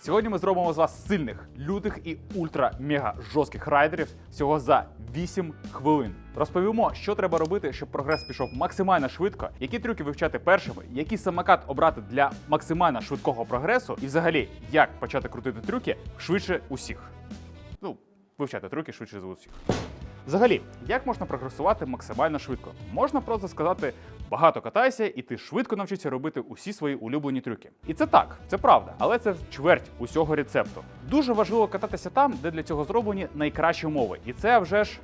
Сьогодні ми зробимо з вас сильних, лютих і ультра-мега жорстких райдерів всього за 8 хвилин. Розповімо, що треба робити, щоб прогрес пішов максимально швидко, які трюки вивчати першими, який самокат обрати для максимально швидкого прогресу, і взагалі як почати крутити трюки швидше усіх. Ну, вивчати трюки швидше за усіх. Взагалі, як можна прогресувати максимально швидко? Можна просто сказати багато катайся, і ти швидко навчишся робити усі свої улюблені трюки. І це так, це правда, але це чверть усього рецепту. Дуже важливо кататися там, де для цього зроблені найкращі умови. І це вже ж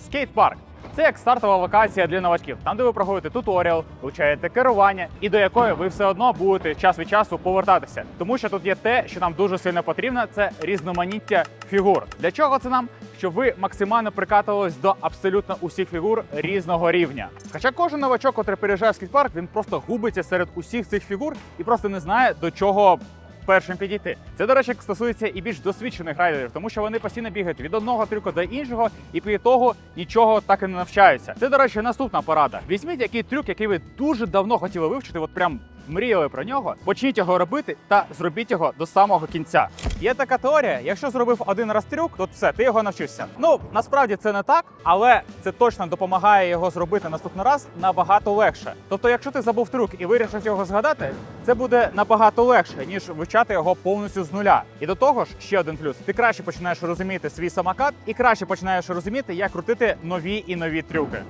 скейт-парк. Це як стартова локація для новачків, там, де ви проходите туторіал, вивчаєте керування, і до якої ви все одно будете час від часу повертатися. Тому що тут є те, що нам дуже сильно потрібно, це різноманіття фігур. Для чого це нам? Щоб ви максимально прикатувались до абсолютно усіх фігур різного рівня. Хоча кожен новачок, котрий переїжджає в скейт-парк, він просто губиться серед усіх цих фігур і просто не знає до чого першим підійти. Це, до речі, стосується і більш досвідчених райдерів, тому що вони постійно бігають від одного трюку до іншого, і після того нічого так і не навчаються. Це, до речі, наступна порада. Візьміть який трюк, який ви дуже давно хотіли вивчити, от прям мріяли про нього. Почніть його робити та зробіть його до самого кінця. Є така теорія: якщо зробив один раз трюк, то все, ти його навчишся. Ну насправді це не так, але це точно допомагає його зробити наступний раз набагато легше. Тобто, якщо ти забув трюк і вирішив його згадати, це буде набагато легше, ніж вивчати його повністю з нуля. І до того ж, ще один плюс: ти краще починаєш розуміти свій самокат і краще починаєш розуміти, як крутити нові і нові трюки.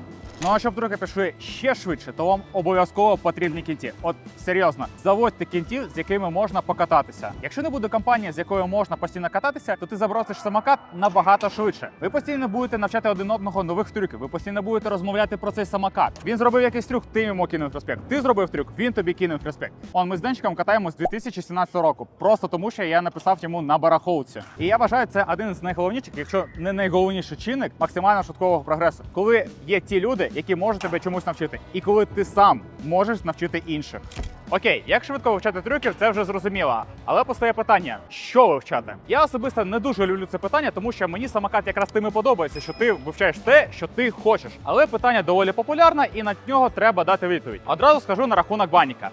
Ну а щоб трюки пішли ще швидше, то вам обов'язково потрібні кінті. От серйозно, заводьте кінтів, з якими можна покататися. Якщо не буде компанії, з якою можна постійно кататися, то ти забросиш самокат набагато швидше. Ви постійно будете навчати один одного нових трюків. Ви постійно будете розмовляти про цей самокат. Він зробив якийсь трюк, ти йому кинув респект. Ти зробив трюк, він тобі кинув респект. Он ми з Денчиком катаємо з 2017 року, просто тому що я написав йому на барахолці. І я вважаю, це один з найголовніших, якщо не найголовніший чинник максимально швидкого прогресу, коли є ті люди, які можуть тебе чомусь навчити, і коли ти сам можеш навчити інших. Окей, як швидко вивчати трюків, це вже зрозуміло. Але постає питання: що вивчати? Я особисто не дуже люблю це питання, тому що мені самокат якраз тим і подобається, що ти вивчаєш те, що ти хочеш. Але питання доволі популярне, і на нього треба дати відповідь. Одразу скажу на рахунок баніка.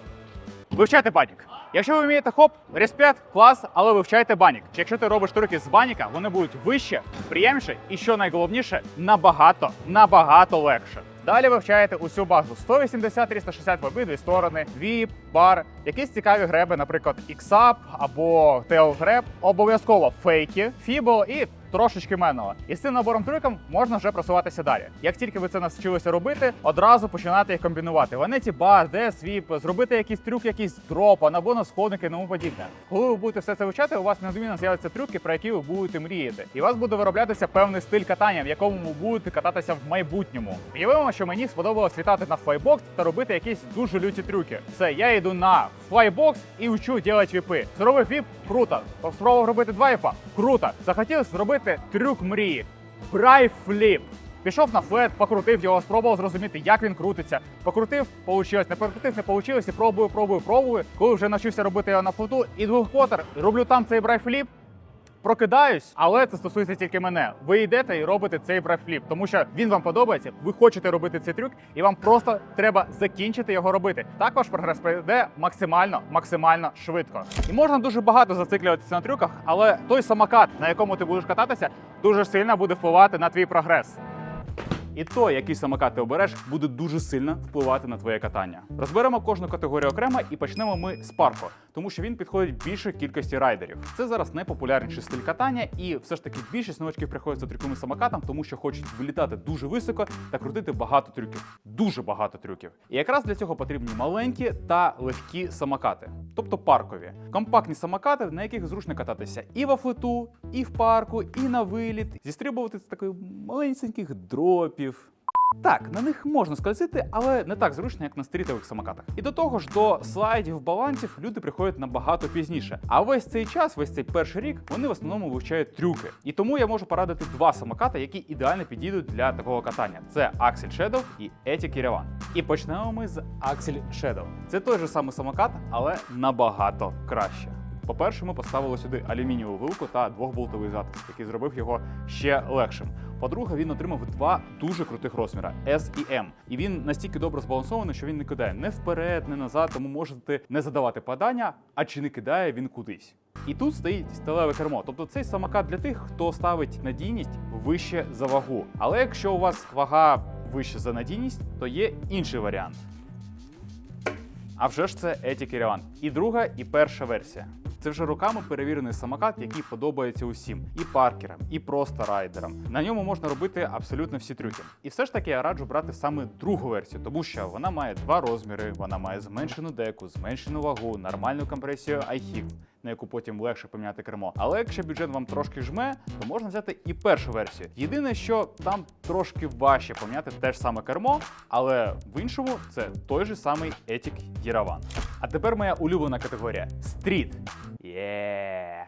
Вивчайте банік. Якщо ви вмієте хоп, респект, клас, але вивчайте банік. Якщо ти робиш трюки з баніка, вони будуть вище, приємніше і що найголовніше, набагато, набагато легше. Далі вивчаєте усю базу 180, 360 в обидві сторони, віп, бар, якісь цікаві греби, наприклад, іксап або тейл-греб, обов'язково фейки, фібо і трошечки менного. І з цим набором трюком можна вже просуватися далі. Як тільки ви це навчилися робити, одразу починати їх комбінувати. Ванеті бар, де свіп, зробити якийсь трюк, якийсь дропа, на сходники тому подібне. Коли ви будете все це вивчати, у вас неодмінно з'являться трюки, про які ви будете мріяти. І у вас буде вироблятися певний стиль катання, в якому ви будете кататися в майбутньому. Уявимо, що мені сподобалось літати на флайбокс та робити якісь дуже люті трюки. Все, я йду на флайбокс і вчу робити віпи. Зробив віп, круто. Спробував робити два віпа, круто. Захотів зробити трюк мрії. Брайфліп. Пішов на флет, покрутив його, спробував зрозуміти, як він крутиться. Покрутив, получилось, не покрутив, не получилось, і пробую, пробую, пробую. Коли вже навчився робити його на флоту, і двохквотер, роблю там цей брайфліп. Прокидаюсь, але це стосується тільки мене. Ви йдете і робите цей брайфліп, тому що він вам подобається. Ви хочете робити цей трюк, і вам просто треба закінчити його робити. Також прогрес пройде максимально, максимально швидко. І можна дуже багато зациклюватися на трюках, але той самокат, на якому ти будеш кататися, дуже сильно буде впливати на твій прогрес. І то, який самокат ти обереш, буде дуже сильно впливати на твоє катання. Розберемо кожну категорію окремо і почнемо ми з парко, тому що він підходить більшій кількості райдерів. Це зараз найпопулярніший стиль катання, і все ж таки більшість новачків приходять за трюковим самокатом, тому що хочуть вилітати дуже високо та крутити багато трюків. Дуже багато трюків. І якраз для цього потрібні маленькі та легкі самокати, тобто паркові, компактні самокати, на яких зручно кататися і в флету, і в парку, і на виліт, зістрибувати з таких маленьких дропів. Так, на них можна скользити, але не так зручно, як на стрітових самокатах. І до того ж, до слайдів, балансів люди приходять набагато пізніше. А весь цей час, весь цей перший рік, вони в основному вивчають трюки. І тому я можу порадити два самокати, які ідеально підійдуть для такого катання: це Axel Shadow і Etic Yerevan. І почнемо ми з Axel Shadow. Це той же самий самокат, але набагато краще. По-перше, ми поставили сюди алюмінієву вилку та двохболтовий затиск, який зробив його ще легшим. По-друге, він отримав два дуже крутих розміра S і M. І він настільки добре збалансований, що він не кидає не вперед, не назад, тому можете не задавати падання, а чи не кидає він кудись. І тут стоїть сталеве кермо. Тобто цей самокат для тих, хто ставить надійність вище за вагу. Але якщо у вас вага вище за надійність, то є інший варіант. А вже ж це Еті Caravan. І друга, і перша версія. Це вже роками перевірений самокат, який подобається усім і паркерам, і просто райдерам. На ньому можна робити абсолютно всі трюки. І все ж таки я раджу брати саме другу версію, тому що вона має два розміри, вона має зменшену деку, зменшену вагу, нормальну компресію iHIP, на яку потім легше поміняти кермо. Але якщо бюджет вам трошки жме, то можна взяти і першу версію. Єдине, що там трошки важче поміняти те ж саме кермо, але в іншому це той же самий Етік Єраван. А тепер моя улюблена категорія стріт. Є.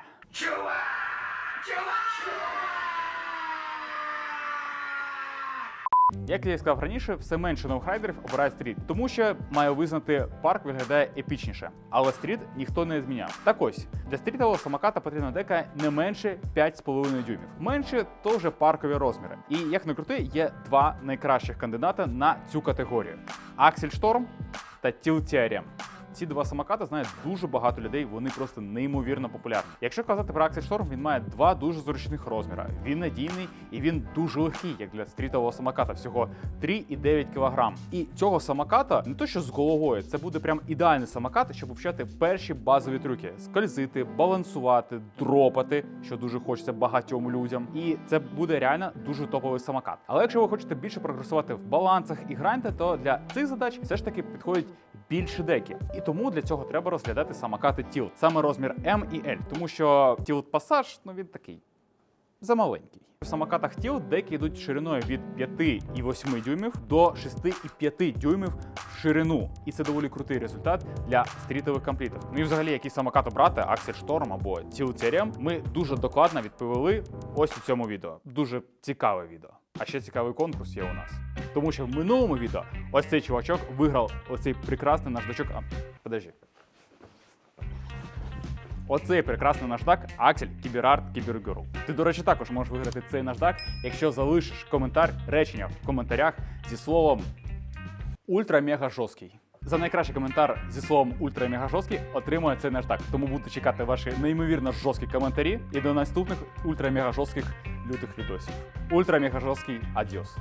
Як я і сказав раніше, все менше новхайдерів обирає стріт, тому що маю визнати, парк виглядає епічніше. Але стріт ніхто не зміняв. Так ось для стрітового самоката потрібна дека не менше 5,5 дюймів. Менше то вже паркові розміри. І як не крути, є два найкращих кандидата на цю категорію: Axel Storm та Tilt TRM. Ці два самокати знають дуже багато людей, вони просто неймовірно популярні. Якщо казати про Axel Storm, він має два дуже зручних розміри. Він надійний і він дуже легкий, як для стрітового самоката, всього 3,9 кг. І цього самоката не то, що з головою, це буде прям ідеальний самокат, щоб вчати перші базові трюки: скользити, балансувати, дропати, що дуже хочеться багатьом людям. І це буде реально дуже топовий самокат. Але якщо ви хочете більше прогресувати в балансах і гранти, то для цих задач все ж таки підходять більше деки. І тому для цього треба розглядати самокати Tilt. саме розмір М і L, тому що Tilt Passage, ну він такий замаленький. В самокатах Tilt деки йдуть шириною від 5,8 дюймів до 6,5 дюймів в ширину. І це доволі крутий результат для стрітових комплітів. Ну і взагалі, який самокат обрати, Axel Storm або Tilt TRM, ми дуже докладно відповіли ось у цьому відео. Дуже цікаве відео. А ще цікавий конкурс є у нас. Тому що в минулому відео ось цей чувачок виграв оцей прекрасний наждачок. А, подожди. Оцей прекрасний наждак Аксель Кіберарт Кібергерл. Ти, до речі, також можеш виграти цей наждак, якщо залишиш коментар речення в коментарях зі словом ультра-мега жорсткий. За найкращий коментар зі словом ультра-мега жорсткий отримує цей наждак. Тому буду чекати ваші неймовірно жорсткі коментарі і до наступних ультра-мега жорстких лютих відосів. Ультра-мега жорсткий адіос.